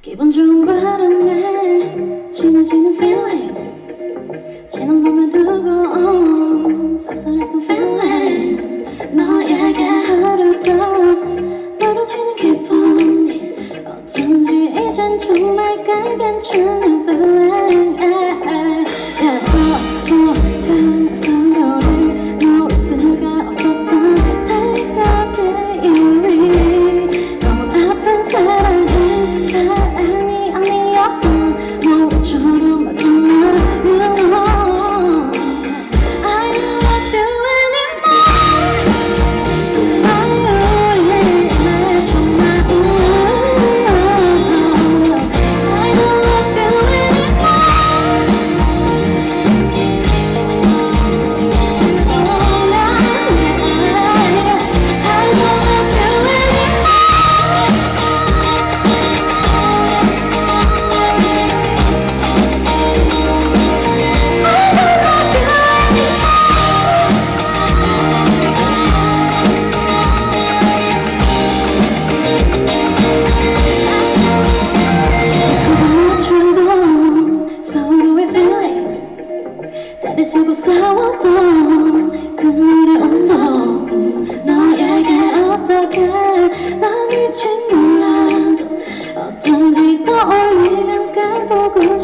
기분 좋은 바람에 진해지는 feeling. 지난 밤에 두고 온 쌉쌀했던 feeling. 너에게 흐르던 멀어지는 기분이 어쩐지 이젠 정말 꽤 feeling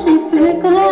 してく